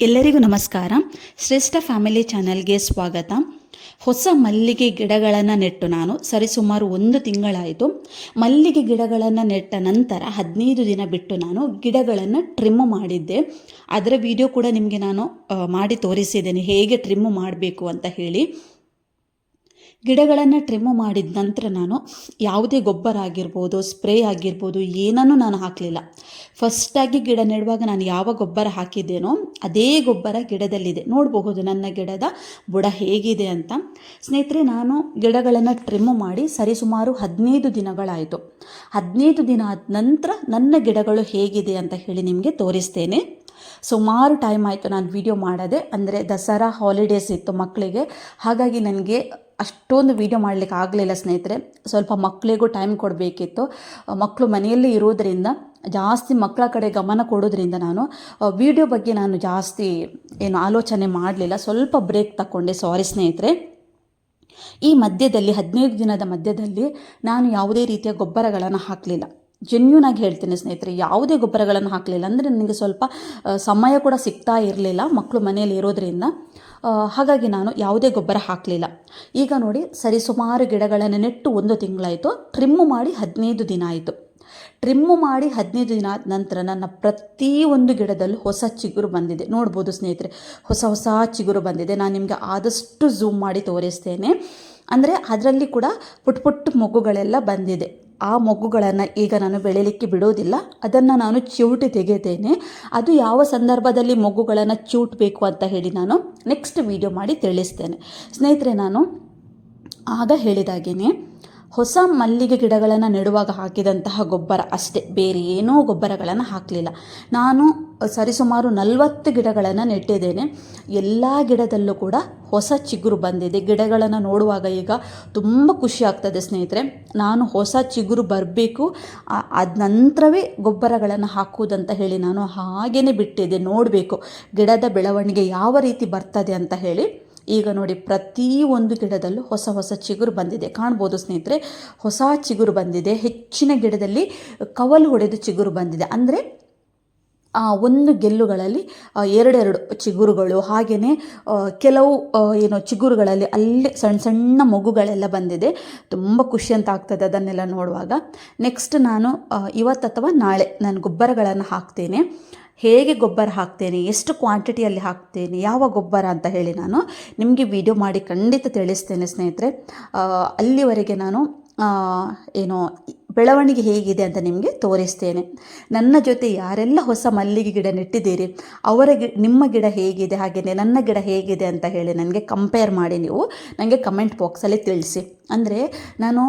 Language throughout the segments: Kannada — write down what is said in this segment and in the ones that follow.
ಎಲ್ಲರಿಗೂ ನಮಸ್ಕಾರ. ಶ್ರೇಷ್ಠ ಫ್ಯಾಮಿಲಿ ಚಾನೆಲ್ಗೆ ಸ್ವಾಗತ. ಹೊಸ ಮಲ್ಲಿಗೆ ಗಿಡಗಳನ್ನು ನೆಟ್ಟು ನಾನು. ಸರಿಸುಮಾರು ಒಂದು ತಿಂಗಳಾಯಿತು. ಮಲ್ಲಿಗೆ ಗಿಡಗಳನ್ನು ನೆಟ್ಟ ನಂತರ ಹದಿನೈದು ದಿನ ಬಿಟ್ಟು ನಾನು ಗಿಡಗಳನ್ನು ಟ್ರಿಮ್ ಮಾಡಿದ್ದೆ. ಅದರ ವಿಡಿಯೋ ಕೂಡ ನಿಮಗೆ ನಾನು ಮಾಡಿ ತೋರಿಸಿದ್ದೇನೆ. ಹೇಗೆ ಟ್ರಿಮ್ ಮಾಡಬೇಕು ಅಂತ ಹೇಳಿ. ಗಿಡಗಳನ್ನು ಟ್ರಿಮ್ ಮಾಡಿದ ನಂತರ ನಾನು ಯಾವುದೇ ಗೊಬ್ಬರ ಆಗಿರ್ಬೋದು, ಸ್ಪ್ರೇ ಆಗಿರ್ಬೋದು, ಏನನ್ನೂ ನಾನು ಹಾಕಲಿಲ್ಲ. ಫಸ್ಟಾಗಿ ಗಿಡ ನೆಡುವಾಗ ನಾನು ಯಾವ ಗೊಬ್ಬರ ಹಾಕಿದ್ದೇನೋ ಅದೇ ಗೊಬ್ಬರ ಗಿಡದಲ್ಲಿದೆ. ನೋಡಬಹುದು ನನ್ನ ಗಿಡದ ಬುಡ ಹೇಗಿದೆ ಅಂತ. ಸ್ನೇಹಿತರೆ, ನಾನು ಗಿಡಗಳನ್ನು ಟ್ರಿಮ್ ಮಾಡಿ ಸರಿಸುಮಾರು ಹದಿನೈದು ದಿನಗಳಾಯಿತು. ಹದಿನೈದು ದಿನ ಆದ ನಂತರ ನನ್ನ ಗಿಡಗಳು ಹೇಗಿದೆ ಅಂತ ಹೇಳಿ ನಿಮಗೆ ತೋರಿಸ್ತೇನೆ. ಸುಮಾರು ಟೈಮ್ ಆಯಿತು ನಾನು ವಿಡಿಯೋ ಮಾಡದೆ, ಅಂದರೆ ದಸರಾ ಹಾಲಿಡೇಸ್ ಇತ್ತು ಮಕ್ಕಳಿಗೆ. ಹಾಗಾಗಿ ನನಗೆ ಅಷ್ಟೊಂದು ವೀಡಿಯೋ ಮಾಡಲಿಕ್ಕೆ ಆಗಲಿಲ್ಲ ಸ್ನೇಹಿತರೆ. ಸ್ವಲ್ಪ ಮಕ್ಕಳಿಗೂ ಟೈಮ್ ಕೊಡಬೇಕಿತ್ತು. ಮಕ್ಕಳು ಮನೆಯಲ್ಲಿ ಇರೋದರಿಂದ, ಜಾಸ್ತಿ ಮಕ್ಕಳ ಕಡೆ ಗಮನ ಕೊಡೋದ್ರಿಂದ ನಾನು ವೀಡಿಯೋ ಬಗ್ಗೆ ನಾನು ಜಾಸ್ತಿ ಏನು ಆಲೋಚನೆ ಮಾಡಲಿಲ್ಲ. ಸ್ವಲ್ಪ ಬ್ರೇಕ್ ತಗೊಂಡೆ ಸಾರಿ ಸ್ನೇಹಿತರೆ. ಈ ಮಧ್ಯದಲ್ಲಿ, ಹದಿನೈದು ದಿನದ ಮಧ್ಯದಲ್ಲಿ ನಾನು ಯಾವುದೇ ರೀತಿಯ ಗೊಬ್ಬರಗಳನ್ನು ಹಾಕಲಿಲ್ಲ. ಜೆನ್ಯೂನ್ ಆಗಿ ಹೇಳ್ತೀನಿ ಸ್ನೇಹಿತರೆ, ಯಾವುದೇ ಗೊಬ್ಬರಗಳನ್ನು ಹಾಕಲಿಲ್ಲ. ಅಂದರೆ ನನಗೆ ಸ್ವಲ್ಪ ಸಮಯ ಕೂಡ ಸಿಗ್ತಾ ಇರಲಿಲ್ಲ ಮಕ್ಕಳು ಮನೆಯಲ್ಲಿ ಇರೋದ್ರಿಂದ. ಹಾಗಾಗಿ ನಾನು ಯಾವುದೇ ಗೊಬ್ಬರ ಹಾಕಲಿಲ್ಲ. ಈಗ ನೋಡಿ ಸರಿಸುಮಾರು ಗಿಡಗಳನ್ನು ನೆಟ್ಟು ಒಂದು ತಿಂಗಳಾಯಿತು. ಟ್ರಿಮ್ಮು ಮಾಡಿ ಹದಿನೈದು ದಿನ ಆಯಿತು. ಟ್ರಿಮ್ಮು ಮಾಡಿ ಹದಿನೈದು ದಿನ ಆದ ನಂತರ ನನ್ನ ಪ್ರತಿಯೊಂದು ಗಿಡದಲ್ಲೂ ಹೊಸ ಚಿಗುರು ಬಂದಿದೆ. ನೋಡ್ಬೋದು ಸ್ನೇಹಿತರೆ, ಹೊಸ ಹೊಸ ಚಿಗುರು ಬಂದಿದೆ. ನಾನು ನಿಮಗೆ ಆದಷ್ಟು ಝೂಮ್ ಮಾಡಿ ತೋರಿಸ್ತೇನೆ. ಅಂದರೆ ಅದರಲ್ಲಿ ಕೂಡ ಪುಟ್ ಪುಟ್ಟ ಮಗುಗಳೆಲ್ಲ ಬಂದಿದೆ. ಆ ಮೊಗ್ಗುಗಳನ್ನು ಈಗ ನಾನು ಬೆಳೀಲಿಕ್ಕೆ ಬಿಡೋದಿಲ್ಲ. ಅದನ್ನು ನಾನು ಚಿವುಟಿ ತೆಗೆದೇನೆ. ಅದು ಯಾವ ಸಂದರ್ಭದಲ್ಲಿ ಮೊಗ್ಗುಗಳನ್ನು ಚಿವುಟಬೇಕು ಅಂತ ಹೇಳಿ ನಾನು ನೆಕ್ಸ್ಟ್ ವಿಡಿಯೋ ಮಾಡಿ ತಿಳಿಸ್ತೇನೆ. ಸ್ನೇಹಿತರೆ, ನಾನು ಆಗ ಹೇಳಿದಾಗೇನೆ ಹೊಸ ಮಲ್ಲಿಗೆ ಗಿಡಗಳನ್ನು ನೆಡುವಾಗ ಹಾಕಿದಂತಹ ಗೊಬ್ಬರ ಅಷ್ಟೇ. ಬೇರೆ ಏನೂ ಗೊಬ್ಬರಗಳನ್ನು ಹಾಕಲಿಲ್ಲ. ನಾನು ಸರಿಸುಮಾರು ನಲವತ್ತು ಗಿಡಗಳನ್ನು ನೆಟ್ಟಿದ್ದೇನೆ. ಎಲ್ಲ ಗಿಡದಲ್ಲೂ ಕೂಡ ಹೊಸ ಚಿಗುರು ಬಂದಿದೆ. ಗಿಡಗಳನ್ನು ನೋಡುವಾಗ ಈಗ ತುಂಬ ಖುಷಿ ಆಗ್ತದೆ ಸ್ನೇಹಿತರೆ. ನಾನು ಹೊಸ ಚಿಗುರು ಬರಬೇಕು. ಅದ ನಂತರವೇ ಗೊಬ್ಬರಗಳನ್ನು ಹಾಕುವುದಂತ ಹೇಳಿ ನಾನು ಹಾಗೇ ಬಿಟ್ಟಿದ್ದೆ. ನೋಡಬೇಕು ಗಿಡದ ಬೆಳವಣಿಗೆ ಯಾವ ರೀತಿ ಬರ್ತದೆ ಅಂತ ಹೇಳಿ. ಈಗ ನೋಡಿ, ಪ್ರತಿ ಒಂದು ಗಿಡದಲ್ಲೂ ಹೊಸ ಹೊಸ ಚಿಗುರು ಬಂದಿದೆ. ಕಾಣ್ಬೋದು ಸ್ನೇಹಿತರೆ, ಹೊಸ ಚಿಗುರು ಬಂದಿದೆ. ಹೆಚ್ಚಿನ ಗಿಡದಲ್ಲಿ ಕವಲು ಹೊಡೆದು ಚಿಗುರು ಬಂದಿದೆ. ಅಂದರೆ, ಆ ಒಂದು ಗೆಲ್ಲುಗಳಲ್ಲಿ ಎರಡೆರಡು ಚಿಗುರುಗಳು ಹಾಗೆಯೇ ಕೆಲವು ಏನು ಚಿಗುರುಗಳಲ್ಲಿ ಅಲ್ಲಿ ಸಣ್ಣ ಸಣ್ಣ ಮಗುಗಳೆಲ್ಲ ಬಂದಿದೆ. ತುಂಬ ಖುಷಿ ಅಂತ ಆಗ್ತದೆ ಅದನ್ನೆಲ್ಲ ನೋಡುವಾಗ. ನೆಕ್ಸ್ಟ್ ನಾನು ಇವತ್ತು ಅಥವಾ ನಾಳೆ ನಾನು ಗೊಬ್ಬರಗಳನ್ನು ಹಾಕ್ತೇನೆ. ಹೇಗೆ ಗೊಬ್ಬರ ಹಾಕ್ತೇನೆ, ಎಷ್ಟು ಕ್ವಾಂಟಿಟಿಯಲ್ಲಿ ಹಾಕ್ತೇನೆ, ಯಾವ ಗೊಬ್ಬರ ಅಂತ ಹೇಳಿ ನಾನು ನಿಮಗೆ ವಿಡಿಯೋ ಮಾಡಿ ಖಂಡಿತ ತಿಳಿಸ್ತೇನೆ ಸ್ನೇಹಿತರೆ. ಅಲ್ಲಿವರೆಗೆ ನಾನು ಏನು ಬೆಳವಣಿಗೆ ಹೇಗಿದೆ ಅಂತ ನಿಮಗೆ ತೋರಿಸ್ತೇನೆ. ನನ್ನ ಜೊತೆ ಯಾರೆಲ್ಲ ಹೊಸ ಮಲ್ಲಿಗೆ ಗಿಡ ನೆಟ್ಟಿದ್ದೀರಿ, ಅವರ ಗಿ, ನಿಮ್ಮ ಗಿಡ ಹೇಗಿದೆ, ಹಾಗೆಯೇ ನನ್ನ ಗಿಡ ಹೇಗಿದೆ ಅಂತ ಹೇಳಿ ನನಗೆ ಕಂಪೇರ್ ಮಾಡಿ ನೀವು ನನಗೆ ಕಮೆಂಟ್ ಬಾಕ್ಸಲ್ಲಿ ತಿಳಿಸಿ. ಅಂದರೆ ನಾನು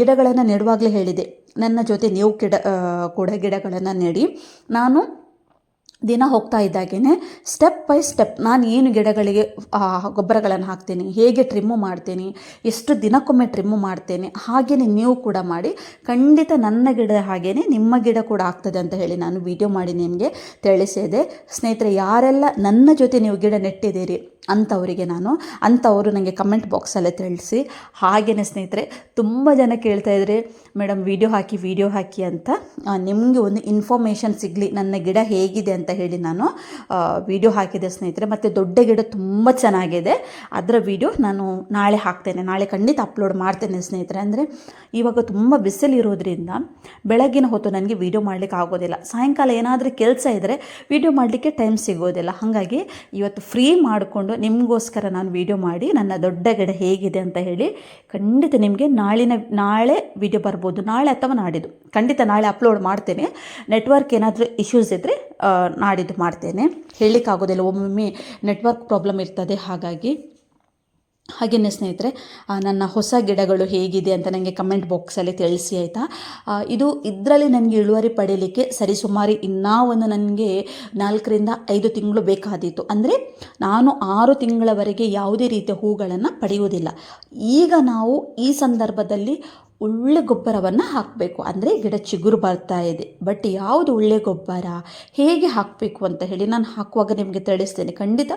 ಗಿಡಗಳನ್ನು ನೆಡುವಾಗಲೇ ಹೇಳಿದೆ. ನನ್ನ ಜೊತೆ ನೀವು ಗಿಡ ಕೂಡ ಗಿಡಗಳನ್ನು ನೆಡಿ. ನಾನು ದಿನ ಹೋಗ್ತಾ ಇದ್ದಾಗೇ ಸ್ಟೆಪ್ ಬೈ ಸ್ಟೆಪ್ ನಾನು ಏನು ಗಿಡಗಳಿಗೆ ಗೊಬ್ಬರಗಳನ್ನು ಹಾಕ್ತೀನಿ, ಹೇಗೆ ಟ್ರಿಮ್ಮು ಮಾಡ್ತೀನಿ, ಎಷ್ಟು ದಿನಕ್ಕೊಮ್ಮೆ ಟ್ರಿಮ್ಮು ಮಾಡ್ತೇನೆ ಹಾಗೆಯೇ ನೀವು ಕೂಡ ಮಾಡಿ, ಖಂಡಿತ ನನ್ನ ಗಿಡ ಹಾಗೇ ನಿಮ್ಮ ಗಿಡ ಕೂಡ ಆಗ್ತದೆ ಅಂತ ಹೇಳಿ ನಾನು ವಿಡಿಯೋ ಮಾಡಿ ನಿಮಗೆ ತಿಳಿಸಿದೆ. ಸ್ನೇಹಿತರೆ, ಯಾರೆಲ್ಲ ನನ್ನ ಜೊತೆ ನೀವು ಗಿಡ ನೆಟ್ಟಿದ್ದೀರಿ ಅಂಥವರಿಗೆ ನಾನು ಅಂಥವರು ನನಗೆ ಕಮೆಂಟ್ ಬಾಕ್ಸಲ್ಲೇ ತಿಳಿಸಿ. ಹಾಗೆಯೇ ಸ್ನೇಹಿತರೆ, ತುಂಬ ಜನ ಕೇಳ್ತಾ ಇದ್ದಾರೆ ಮೇಡಮ್ ವಿಡಿಯೋ ಹಾಕಿ ವಿಡಿಯೋ ಹಾಕಿ ಅಂತ ನಿಮಗೆ ಒಂದು ಇನ್ಫಾರ್ಮೇಷನ್ ಸಿಗಲಿ, ನನ್ನ ಗಿಡ ಹೇಗಿದೆ ಅಂತ ಹೇಳಿ ನಾನು ವಿಡಿಯೋ ಹಾಕಿದೆ ಸ್ನೇಹಿತರೆ. ಮತ್ತು ದೊಡ್ಡ ಗಿಡ ತುಂಬ ಚೆನ್ನಾಗಿದೆ. ಅದರ ವಿಡಿಯೋ ನಾನು ನಾಳೆ ಹಾಕ್ತೇನೆ. ನಾಳೆ ಖಂಡಿತ ಅಪ್ಲೋಡ್ ಮಾಡ್ತೇನೆ ಸ್ನೇಹಿತರೆ. ಅಂದರೆ ಇವಾಗ ತುಂಬ ಬಿಸಿಲಿರೋದ್ರಿಂದ, ಬೆಳಗಿನ ಹೊತ್ತು ನನಗೆ ವಿಡಿಯೋ ಮಾಡಲಿಕ್ಕೆ ಆಗೋದಿಲ್ಲ. ಸಾಯಂಕಾಲ ಏನಾದರೂ ಕೆಲಸ ಇದ್ದರೆ ವಿಡಿಯೋ ಮಾಡಲಿಕ್ಕೆ ಟೈಮ್ ಸಿಗೋದಿಲ್ಲ. ಹಾಗಾಗಿ ಇವತ್ತು ಫ್ರೀ ಮಾಡಿಕೊಂಡು ನಿಮಗೋಸ್ಕರ ನಾನು ವೀಡಿಯೋ ಮಾಡಿ ನನ್ನ ದೊಡ್ಡ ಗಿಡ ಹೇಗಿದೆ ಅಂತ ಹೇಳಿ ಖಂಡಿತ ನಿಮಗೆ ನಾಳಿನ, ನಾಳೆ ವಿಡಿಯೋ ಬರ್ಬೋದು. ನಾಳೆ ಅಥವಾ ನಾಡಿದ್ದು. ಖಂಡಿತ ನಾಳೆ ಅಪ್ಲೋಡ್ ಮಾಡ್ತೇನೆ. ನೆಟ್ವರ್ಕ್ ಏನಾದರೂ ಇಶ್ಯೂಸ್ ಇದ್ದರೆ ನಾಡಿದ್ದು ಮಾಡ್ತೇನೆ. ಹೇಳಲಿಕ್ಕಾಗೋದಿಲ್ಲ. ಒಮ್ಮೊಮ್ಮೆ ನೆಟ್ವರ್ಕ್ ಪ್ರಾಬ್ಲಮ್ ಇರ್ತದೆ. ಹಾಗಾಗಿ ಹಾಗೆಯೇ ಸ್ನೇಹಿತರೆ ನನ್ನ ಹೊಸ ಗಿಡಗಳು ಹೇಗಿದೆ ಅಂತ ನನಗೆ ಕಮೆಂಟ್ ಬಾಕ್ಸಲ್ಲಿ ತಿಳಿಸಿ ಆಯಿತಾ? ಇದು ಇದರಲ್ಲಿ ನನಗೆ ಇಳುವರಿ ಪಡೀಲಿಕ್ಕೆ ಸರಿಸುಮಾರು ಇನ್ನೂ ಒಂದು ನನಗೆ ನಾಲ್ಕರಿಂದ ಐದು ತಿಂಗಳು ಬೇಕಾದೀತು. ಅಂದರೆ ನಾನು ಆರು ತಿಂಗಳವರೆಗೆ ಯಾವುದೇ ರೀತಿಯ ಹೂಗಳನ್ನು ಪಡೆಯುವುದಿಲ್ಲ. ಈಗ ನಾವು ಈ ಸಂದರ್ಭದಲ್ಲಿ ಒಳ್ಳೆ ಗೊಬ್ಬರವನ್ನು ಹಾಕಬೇಕು. ಅಂದರೆ ಗಿಡ ಚಿಗುರು ಬರ್ತಾ ಇದೆ. ಬಟ್ ಯಾವುದು ಒಳ್ಳೆ ಗೊಬ್ಬರ? ಹೇಗೆ ಹಾಕಬೇಕು ಅಂತ ಹೇಳಿ ನಾನು ಹಾಕುವಾಗ ನಿಮಗೆ ತಿಳಿಸ್ತೇನೆ. ಖಂಡಿತ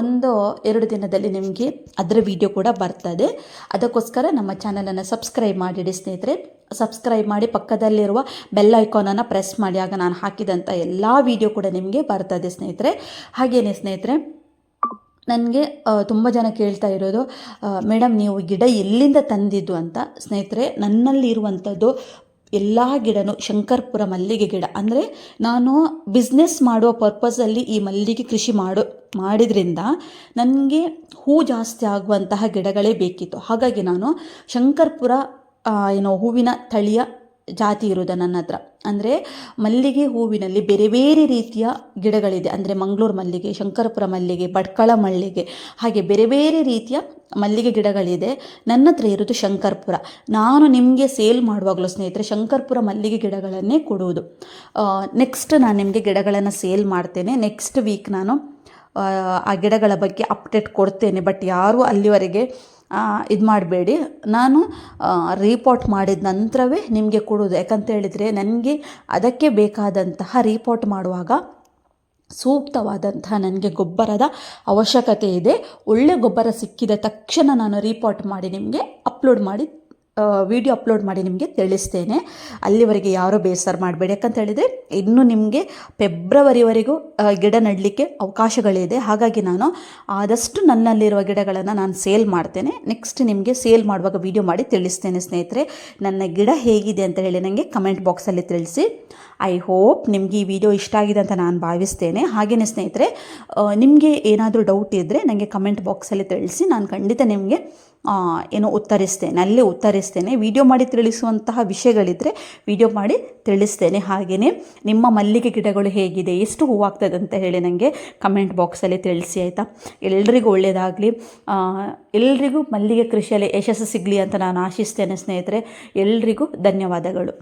ಒಂದು, ಎರಡು ದಿನದಲ್ಲಿ ನಿಮಗೆ ಅದರ ವಿಡಿಯೋ ಕೂಡ ಬರ್ತದೆ. ಅದಕ್ಕೋಸ್ಕರ ನಮ್ಮ ಚಾನಲನ್ನು ಸಬ್ಸ್ಕ್ರೈಬ್ ಮಾಡಿಡಿ ಸ್ನೇಹಿತರೆ. ಸಬ್ಸ್ಕ್ರೈಬ್ ಮಾಡಿ ಪಕ್ಕದಲ್ಲಿರುವ ಬೆಲ್ ಐಕಾನನ್ನು ಪ್ರೆಸ್ ಮಾಡಿ. ಆಗ ನಾನು ಹಾಕಿದಂಥ ಎಲ್ಲ ವಿಡಿಯೋ ಕೂಡ ನಿಮಗೆ ಬರ್ತದೆ ಸ್ನೇಹಿತರೆ. ಹಾಗೆಯೇ ಸ್ನೇಹಿತರೆ ನನಗೆ ತುಂಬ ಜನ ಕೇಳ್ತಾ ಇರೋದು ಮೇಡಮ್ ನೀವು ಗಿಡ ಎಲ್ಲಿಂದ ತಂದಿದ್ದು ಅಂತ. ಸ್ನೇಹಿತರೆ, ನನ್ನಲ್ಲಿ ಇರುವಂಥದ್ದು ಎಲ್ಲ ಗಿಡನೂ ಶಂಕರ್ಪುರ ಮಲ್ಲಿಗೆ ಗಿಡ. ಅಂದರೆ ನಾನು ಬಿಸ್ನೆಸ್ ಮಾಡುವ ಪರ್ಪಸಲ್ಲಿ ಈ ಮಲ್ಲಿಗೆ ಕೃಷಿ ಮಾಡೋ, ಮಾಡಿದ್ರಿಂದ ನನಗೆ ಹೂ ಜಾಸ್ತಿ ಆಗುವಂತಹ ಗಿಡಗಳೇ ಬೇಕಿತ್ತು. ಹಾಗಾಗಿ ನಾನು ಶಂಕರ್ಪುರ ಏನೋ ಹೂವಿನ ತಳಿಯ ಜಾತಿ ಇರೋದು ನನ್ನ ಹತ್ರ. ಅಂದರೆ ಮಲ್ಲಿಗೆ ಹೂವಿನಲ್ಲಿ ಬೇರೆ ಬೇರೆ ರೀತಿಯ ಗಿಡಗಳಿದೆ. ಅಂದರೆ ಮಂಗಳೂರು ಮಲ್ಲಿಗೆ ಶಂಕರಪುರ ಮಲ್ಲಿಗೆ ಭಟ್ಕಳ ಮಲ್ಲಿಗೆ ಹಾಗೆ ಬೇರೆ ಬೇರೆ ರೀತಿಯ ಮಲ್ಲಿಗೆ ಗಿಡಗಳಿದೆ. ನನ್ನ ಹತ್ರ ಇರೋದು ಶಂಕರ್ಪುರ. ನಾನು ನಿಮಗೆ ಸೇಲ್ ಮಾಡುವಾಗಲೂ ಸ್ನೇಹಿತರೆ ಶಂಕರ್ಪುರ ಮಲ್ಲಿಗೆ ಗಿಡಗಳನ್ನೇ ಕೊಡುವುದು. ನೆಕ್ಸ್ಟ್ ನಾನು ನಿಮಗೆ ಗಿಡಗಳನ್ನು ಸೇಲ್ ಮಾಡ್ತೇನೆ. ನೆಕ್ಸ್ಟ್ ವೀಕ್ ನಾನು ಆ, ಗಿಡಗಳ ಬಗ್ಗೆ ಅಪ್ಡೇಟ್ ಕೊಡ್ತೇನೆ. ಬಟ್ ಯಾರೂ ಅಲ್ಲಿವರೆಗೆ ಇದು ಮಾಡಬೇಡಿ. ನಾನು ರಿಪೋರ್ಟ್ ಮಾಡಿದ ನಂತರವೇ ನಿಮಗೆ ಕೊಡೋದು. ಯಾಕಂತೇಳಿದರೆ ನನಗೆ ಅದಕ್ಕೆ ಬೇಕಾದಂತಹ ರೀಪೋರ್ಟ್ ಮಾಡುವಾಗ ಸೂಕ್ತವಾದಂತಹ ನನಗೆ ಗೊಬ್ಬರದ ಅವಶ್ಯಕತೆ ಇದೆ. ಒಳ್ಳೆ ಗೊಬ್ಬರ ಸಿಕ್ಕಿದ ತಕ್ಷಣ ನಾನು ರೀಪೋರ್ಟ್ ಮಾಡಿ ನಿಮಗೆ ಅಪ್ಲೋಡ್ ಮಾಡಿ ವಿಡಿಯೋ ಅಪ್ಲೋಡ್ ಮಾಡಿ ನಿಮಗೆ ತಿಳಿಸ್ತೇನೆ. ಅಲ್ಲಿವರೆಗೆ ಯಾರೂ ಬೇಸರ ಮಾಡಬೇಡಿ. ಯಾಕಂತ ಹೇಳಿದರೆ, ಇನ್ನು ನಿಮಗೆ ಫೆಬ್ರವರಿವರೆಗೂ ಗಿಡ ನೆಡಲಿಕ್ಕೆ ಅವಕಾಶಗಳಿದೆ. ಹಾಗಾಗಿ ನಾನು ಆದಷ್ಟು ನನ್ನಲ್ಲಿರುವ ಗಿಡಗಳನ್ನು ನಾನು ಸೇಲ್ ಮಾಡ್ತೇನೆ. ನೆಕ್ಸ್ಟ್ ನಿಮಗೆ ಸೇಲ್ ಮಾಡುವಾಗ ವಿಡಿಯೋ ಮಾಡಿ ತಿಳಿಸ್ತೇನೆ ಸ್ನೇಹಿತರೆ. ನನ್ನ ಗಿಡ ಹೇಗಿದೆ ಅಂತ ಹೇಳಿ ನನಗೆ ಕಮೆಂಟ್ ಬಾಕ್ಸಲ್ಲಿ ತಿಳಿಸಿ. ಐ ಹೋಪ್ ನಿಮಗೆ ಈ ವಿಡಿಯೋ ಇಷ್ಟ ಆಗಿದೆ ಅಂತ ನಾನು ಭಾವಿಸ್ತೇನೆ. ಹಾಗೆಯೇ ಸ್ನೇಹಿತರೆ ನಿಮಗೆ ಏನಾದರೂ ಡೌಟ್ ಇದ್ದರೆ ನನಗೆ ಕಮೆಂಟ್ ಬಾಕ್ಸಲ್ಲಿ ತಿಳಿಸಿ. ನಾನು ಖಂಡಿತ ನಿಮಗೆ ಏನು ಉತ್ತರಿಸ್ತೇನೆ, ಅಲ್ಲೇ ಉತ್ತರಿಸ್ತೇನೆ. ವಿಡಿಯೋ ಮಾಡಿ ತಿಳಿಸುವಂತಹ ವಿಷಯಗಳಿದ್ದರೆ ವಿಡಿಯೋ ಮಾಡಿ ತಿಳಿಸ್ತೇನೆ. ಹಾಗೆಯೇ ನಿಮ್ಮ ಮಲ್ಲಿಗೆ ಗಿಡಗಳು ಹೇಗಿದೆ, ಎಷ್ಟು ಹೂವಾಗ್ತದೆ ಅಂತ ಹೇಳಿ ನನಗೆ ಕಮೆಂಟ್ ಬಾಕ್ಸಲ್ಲಿ ತಿಳಿಸಿ, ಆಯಿತಾ? ಎಲ್ರಿಗೂ ಒಳ್ಳೆಯದಾಗಲಿ ಎಲ್ರಿಗೂ ಮಲ್ಲಿಗೆ ಕೃಷಿಯಲ್ಲಿ ಯಶಸ್ಸು ಸಿಗಲಿ ಅಂತ ನಾನು ಆಶಿಸ್ತೇನೆ ಸ್ನೇಹಿತರೆ. ಎಲ್ರಿಗೂ ಧನ್ಯವಾದಗಳು.